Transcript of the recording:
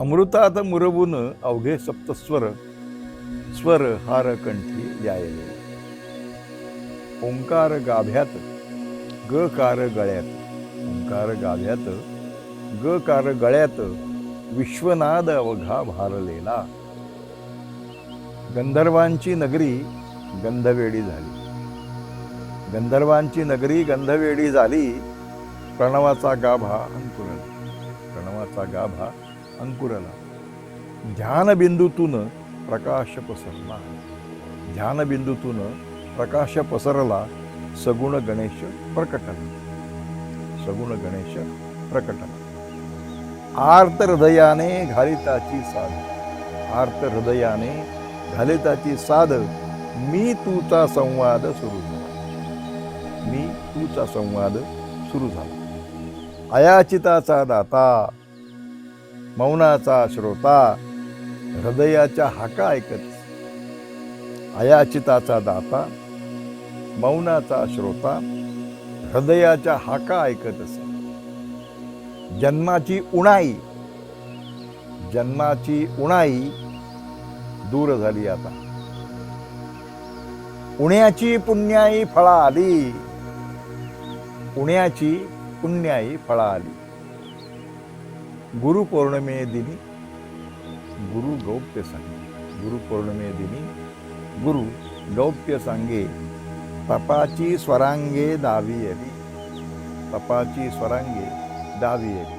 अमृतात मुरवून अवघे सप्तस्वर स्वर हार कंठी द्यायले ओंकार गाभ्यात गकार गळ्यात. ओंकार गाभ्यात गकार गळ्यात विश्वनाद अवघा भारलेला. गंधर्वांची नगरी गंधवेडी झाली. गंधर्वांची नगरी गंधवेडी झाली प्रणवाचा गाभा अंकुरला प्रणवाचा गाभा अंकुरला. ध्यानबिंदूतून प्रकाश पसरला. ध्यानबिंदूतून प्रकाश पसरला सगुण गणेश प्रकटला सगुण गणेश प्रकटला आर्त हृदयाने घालिताची साध. आर्त हृदयाने घालिताची साध. मी तूचा संवाद सुरू झाला. मी तूचा संवाद सुरू झाला. अयाचिताचा दाता मौनाचा श्रोता हृदयाच्या हाका ऐकत. अयाचिताचा दाता मौनाचा श्रोता हृदयाच्या हाका ऐकत असे. जन्माची उणाई जन्माची उणाई दूर झाली आता. उण्याची पुण्याई फळा आली उण्याची पुण्याई फळा आली गुरुपौर्णिमे दिनी गुरु गौप्य सांगे गुरुपौर्णिमे दिनी गुरु गौप्य सांगे तपाची स्वरांगे दावी आली तपाची स्वरांगे दावी आली